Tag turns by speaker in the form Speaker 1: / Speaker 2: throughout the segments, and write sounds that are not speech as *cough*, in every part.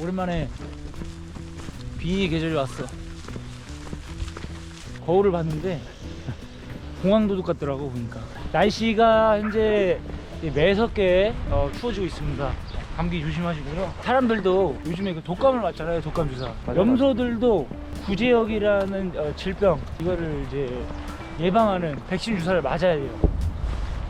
Speaker 1: 오랜만에 비 계절이 왔어. 거울을 봤는데 공항 도둑 같더라고 보니까. 날씨가 현재 매섭게 어, 추워지고 있습니다. 감기 조심하시고요. 사람들도 요즘에 그 독감을 맞잖아요. 독감 주사. 염소들도 구제역이라는 어, 질병 이거를 이제 예방하는 백신 주사를 맞아야 돼요.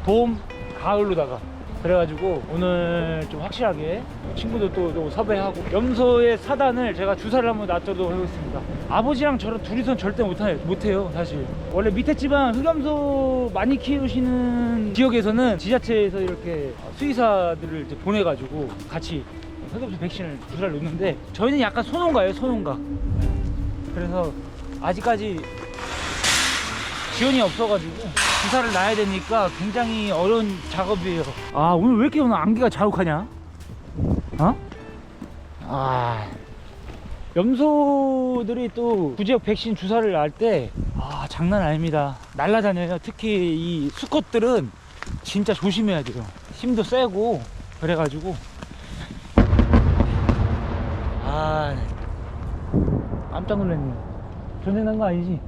Speaker 1: 봄, 가을로다가 그래가지고 오늘 좀 확실하게 친구들 또, 또 섭외하고 염소의 사단을 제가 주사를 한번 놔도록 하겠습니다. 아버지랑 저랑 둘이선 절대 못해, 못해요 사실. 원래 밑에 지방 흑염소 많이 키우시는 지역에서는 지자체에서 이렇게 수의사들을 보내가지고 같이 흑염소 백신을 주사를 놓는데 저희는 약간 소농가예요 소농가. 그래서 아직까지 지원이 없어가지고 주사를 놔야 되니까 굉장히 어려운 작업이에요. 아 오늘 왜 이렇게 오늘 안개가 자욱하냐? 어? 아 염소들이 또 구제역 백신 주사를 날 때 아 장난 아닙니다. 날라다녀요. 특히 이 수컷들은 진짜 조심해야 돼요. 힘도 세고 그래가지고 아 깜짝 놀랐네. 전쟁 난 거 아니지?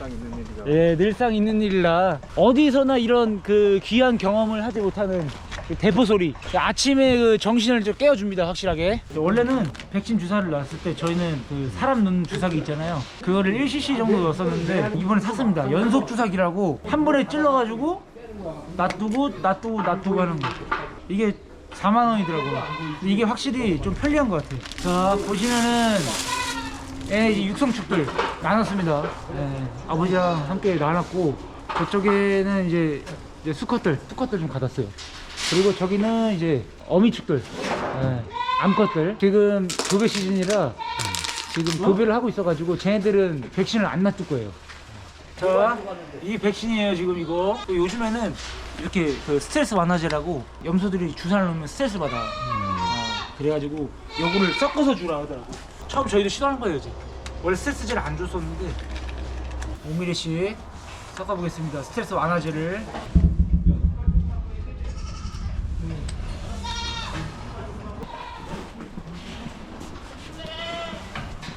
Speaker 2: 일상 있는 일이가
Speaker 1: 예, 늘상 있는 일이라 어디서나 이런 그 귀한 경험을 하지 못하는 그 대포 소리. 아침에 그 정신을 좀 깨워줍니다, 확실하게. 원래는 백신 주사를 놨을 때 저희는 그 사람 넣는 주사기 있잖아요. 그거를 1cc 정도 넣었었는데 이번에 샀습니다. 연속 주사기라고 한 번에 찔러가지고 놔두고 놔두고 놔두고 하는 거. 이게 4만 원이더라고요. 이게 확실히 좀 편리한 것 같아요. 자, 보시면은 예, 육성축들 나눴습니다. 예, 아버지랑 함께 나눴고 저쪽에는 이제, 이제 수컷들, 수컷들 좀 가뒀어요. 그리고 저기는 이제 어미축들, 예, 암컷들. 지금 교배 시즌이라 지금 교배를 하고 있어가지고 쟤네들은 백신을 안 놔둘 거예요. 자, 이 백신이에요 지금 이거. 또 요즘에는 이렇게 그 스트레스 완화제라고 염소들이 주사를 놓으면 스트레스 받아. 아, 그래가지고 요거를 섞어서 주라 하더라고. 처음 저희도 시도하는 거예요 지금. 원래 스트레스제를 안 줬었는데 5ml씩 섞어보겠습니다. 스트레스 완화제를.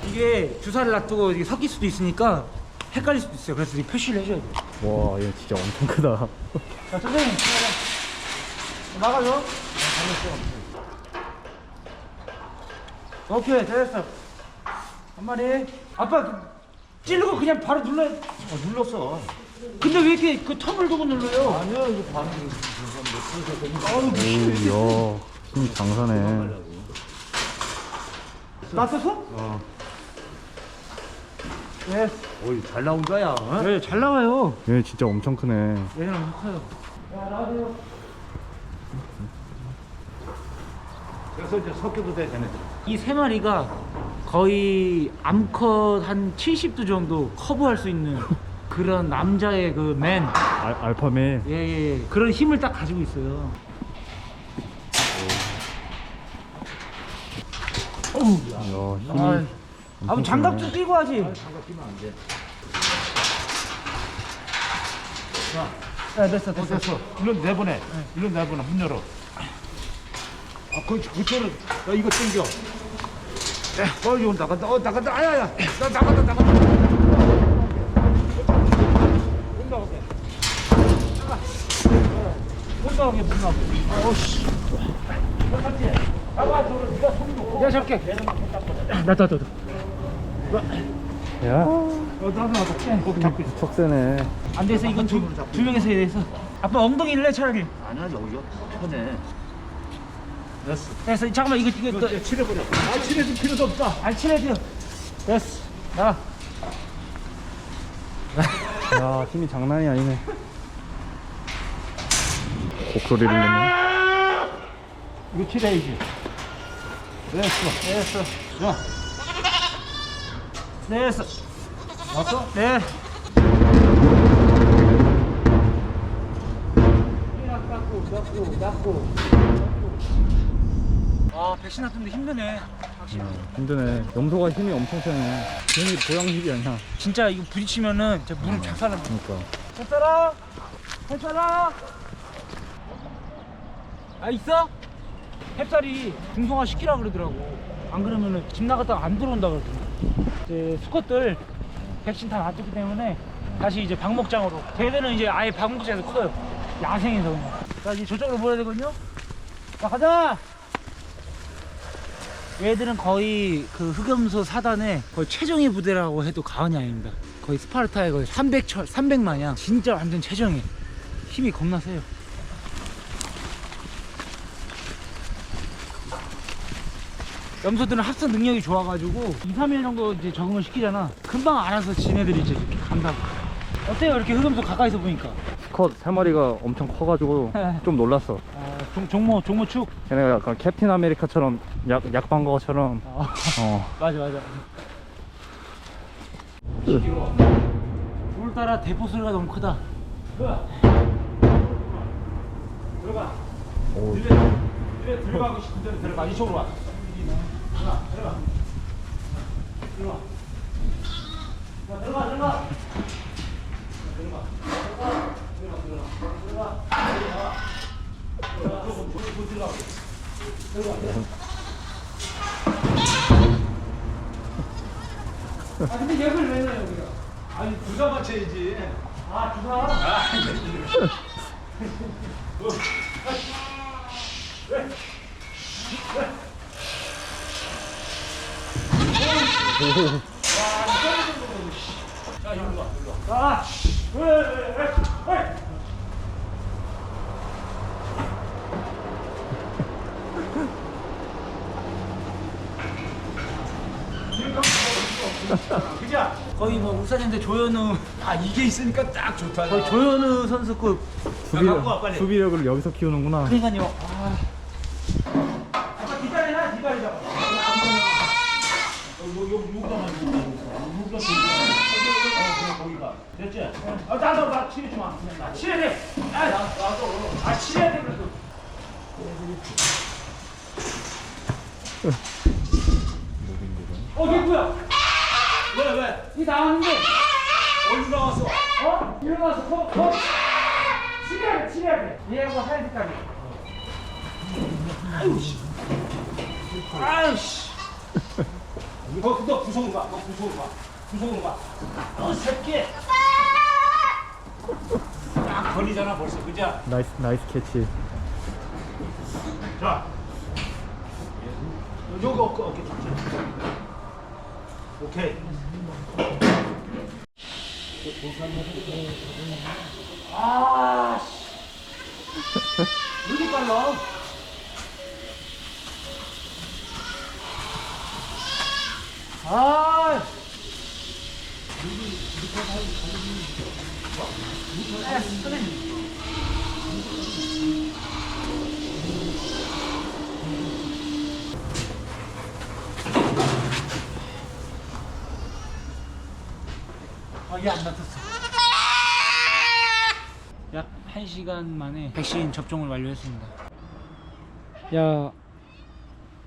Speaker 1: 이게 주사를 놔두고 이게 섞일 수도 있으니까 헷갈릴 수도 있어요. 그래서 이 표시를 해줘야 돼요.
Speaker 2: 와, 얘 진짜 엄청 크다.
Speaker 1: 자, 선생님, 나가죠. 오케이, 됐어. 한 마리. 아빠, 그 찌르고 그냥 바로 눌러.
Speaker 2: 어, 눌렀어.
Speaker 1: 근데 왜 이렇게 그 텀을 두고 눌러요?
Speaker 2: 아니야, 이거 반응. 오, 야, 힘이 장사네.
Speaker 1: 놨었어?
Speaker 2: 어.
Speaker 1: 네.
Speaker 2: 어이, 잘 나온 거야. 어?
Speaker 1: 네, 잘 나와요.
Speaker 2: 얘 진짜 엄청 크네.
Speaker 1: 얘는 엄청 커요. 야, 나와세요.
Speaker 2: 그래서 이제 섞여도 돼, 걔네들.
Speaker 1: 이 세 마리가 거의 암컷 한 70도 정도 커버할 수 있는 *laughs* 그런 남자의 그 맨.
Speaker 2: 알, 알파맨.
Speaker 1: 예, 예, 예. 그런 힘을 딱 가지고 있어요. 어우,
Speaker 2: 야, 힘이.
Speaker 1: 아, 아버 장갑 좀 끼고 하지. 야, 됐어, 됐어.
Speaker 3: 됐어. 일로 내보내. 일로 내보내. 문 열어. 아, 그, 그쪽으로. 야, 이거 당겨. 야, 어, 이거 나간다. 어, 나간다. 아야, 야. 나 나간다, 나간다. 문 나가게. 나가. 문 나가게, 문 나가게. 손 놓고.
Speaker 1: 내가 잡게. 나, 나, 나, 나.
Speaker 2: 야,
Speaker 3: 어, 나도, 나도. 거기 잡고 있어.
Speaker 2: 척세네.
Speaker 1: 안 돼서 이건 두, 두 명이서 해야 돼서. 아빠 엉덩이를 내 차라리.
Speaker 3: 아니야, 여기가 편해. 됐어.
Speaker 1: 됐어. 잠깐만, 이거, 이거, 또,
Speaker 3: 이거 칠해버려. 아, 칠해줄 필요도 없다.
Speaker 1: 안 친해야 돼요. 됐어. 나.
Speaker 2: 야, 힘이 장난이 아니네. 곡소리를 내네.
Speaker 3: 이거 칠해야지. 됐어.
Speaker 1: 됐어.
Speaker 3: 자,
Speaker 1: 됐어.
Speaker 3: 왔어?
Speaker 1: 네. 아 백신 놨는데 힘드네. 확실히.
Speaker 2: 힘드네. 염소가 힘이 엄청 세네. 괜히 고양식이 아니야.
Speaker 1: 진짜 이거 부딪히면은 진짜 무릎 작살나.
Speaker 2: 그러니까.
Speaker 1: 했잖아. 했잖아. 아 있어? 햅쌀이 중성화 시키라 그러더라고. 안 그러면은 집 나갔다가 안 들어온다 그러더라고. 이제 수컷들 백신 다 놔뒀기 때문에 다시 이제 방목장으로. 걔들은 이제 아예 방목장에서 커요. 야생에서 그냥. 자 이제 저쪽으로 모여야 되거든요. 자 가자. 얘들은 거의 그 흑염소 사단의 거의 최정예 부대라고 해도 과언이 아닙니다. 거의 스파르타의 거의 300, 300마냥 진짜 완전 최정예. 힘이 겁나 세요. 염소들은 합성 능력이 좋아가지고 2, 3일 정도 이제 적응을 시키잖아. 금방 알아서 지네들이 이제 이렇게 간다고. 어때요? 이렇게 흑염소 가까이서 보니까.
Speaker 2: 컷 세 마리가 엄청 커가지고 좀 놀랐어.
Speaker 1: 아, 종, 종모, 종모 축.
Speaker 2: 걔네가 약간 캡틴 아메리카처럼 약, 약방 거처럼
Speaker 1: 아,
Speaker 2: 어. *laughs*
Speaker 1: 맞아, 맞아. 오늘따라 대포 소리가 너무 크다. 들어가. 들어가.
Speaker 2: 오.
Speaker 1: 그래 들어가고 싶은 대로 들어가 이쪽으로 와 들어가 들어가 들어가 아 근데 여기를 왜 넣어요 여기가
Speaker 3: 아니 부자 맞춰야지.
Speaker 1: 아 주사 아, 왜, 왜, 왜, 왜? 그죠? 거의 뭐 울산인데 조현우
Speaker 3: 아 이게 있으니까 딱 좋다.
Speaker 1: 거의 조현우 선수급
Speaker 3: 갖고 와, 빨리.
Speaker 2: 수비력을 여기서 키우는구나.
Speaker 1: 그러니까요 아 아빠 기다리나 기다리자 됐지? 아, 나도 나 치료지 마. 나 돼. 아, 나, 나도. 아, 치료야 돼, 그래도. 어, 얘 뭐야?
Speaker 3: 왜 왜?
Speaker 1: 이 나왔는데.
Speaker 3: 어디 나왔어?
Speaker 1: 어? 일어나서 거, 거. 치료야 돼, 치료야 돼. 얘하고 하얀 색깔이. 아유, 씨. 아유, 씨.
Speaker 3: 너, 너 구성으로 가. 너 구성으로 가. 구성으로 가.
Speaker 1: 너 새끼.
Speaker 3: 딱 걸리잖아 벌써 그죠?
Speaker 2: 나이스 나이스 캐치.
Speaker 3: 자. 요거 어깨 어깨 잡자. 오케이.
Speaker 1: 아, 씨. 왜 이렇게 빨라? 아, 아, 얘안 다쳤어. 약 1시간 만에 백신 접종을 완료했습니다. 야,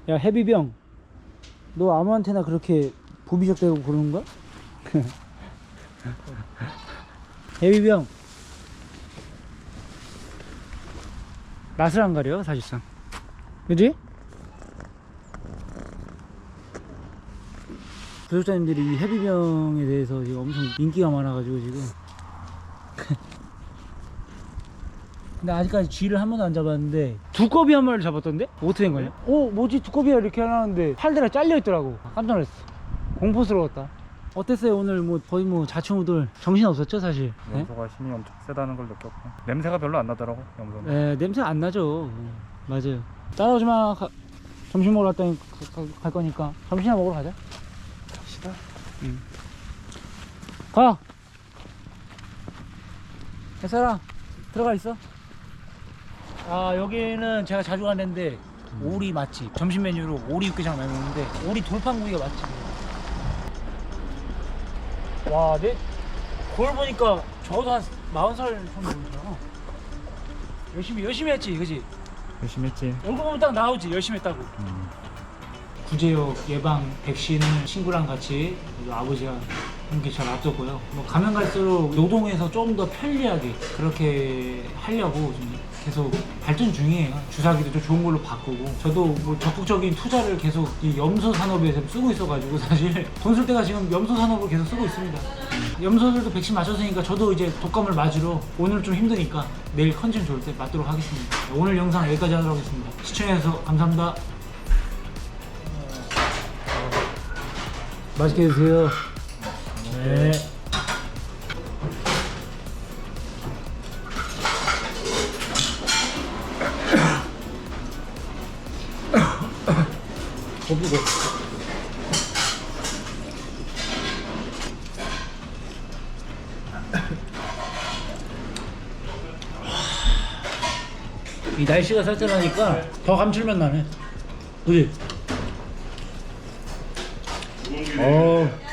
Speaker 1: 야 해비병, 너 아무한테나 그렇게 부비적대고 그러는 거야? *laughs* 해비병, 낯을 안 가려 사실상, 그지? 구독자님들이 이 해비병에 대해서 지금 엄청 인기가 많아가지고 지금. *laughs* 근데 아직까지 쥐를 한 번도 안 잡았는데 두꺼비 한 마리를 잡았던데? 어떻게 된 거냐? 어 뭐지? 두꺼비야 이렇게 하는데 팔다리가 잘려 있더라고. 깜짝 놀랐어. 공포스러웠다. 어땠어요? 오늘 뭐 거의 뭐 자충우돌 정신 없었죠 사실? 네?
Speaker 2: 염소가 힘이 엄청 세다는 걸 느꼈고. 냄새가 별로 안 나더라고 염소는.
Speaker 1: 네, 냄새 안 나죠. 음, 맞아요. 따라오지 마. 가- 점심 먹으러 가- 가- 갈 거니까. 점심이나 먹으러 가자
Speaker 2: 갑시다.
Speaker 1: 가. 햇살아 들어가 있어. 아 여기는 제가 자주 가는 데인데 오리 맛집. 점심 메뉴로 오리 육개장 많이 먹는데 오리 돌판구이가 맛집이에요 와 내 거울 보니까 적어도 한 40살 정도 보이잖아. 열심히 열심히 했지 그지?
Speaker 2: 열심히 했지.
Speaker 1: 얼굴 보면 딱 나오지 열심히 했다고.
Speaker 2: 음.
Speaker 1: 구제역 예방 백신을 친구랑 같이 아버지가 게잘 놔뒀고요. 뭐 가면 갈수록 노동에서 좀 더 편리하게 그렇게 하려고 좀 계속 발전 중이에요. 주사기도 좀 좋은 걸로 바꾸고 저도 뭐 적극적인 투자를 계속 이 염소 산업에 좀 쓰고 있어가지고 사실 *laughs* 돈 쓸 때가 지금 염소 산업을 계속 쓰고 있습니다. 염소들도 백신 맞췄으니까 저도 이제 독감을 맞으러 오늘 좀 힘드니까 내일 컨디션 좋을 때 맞도록 하겠습니다. 오늘 영상 여기까지 하도록 하겠습니다. 시청해주셔서 감사합니다. 맛있게 드세요. 네. 거북어. 이 날씨가 쌀쌀하니까 더 감칠맛 나네. 그지? 어.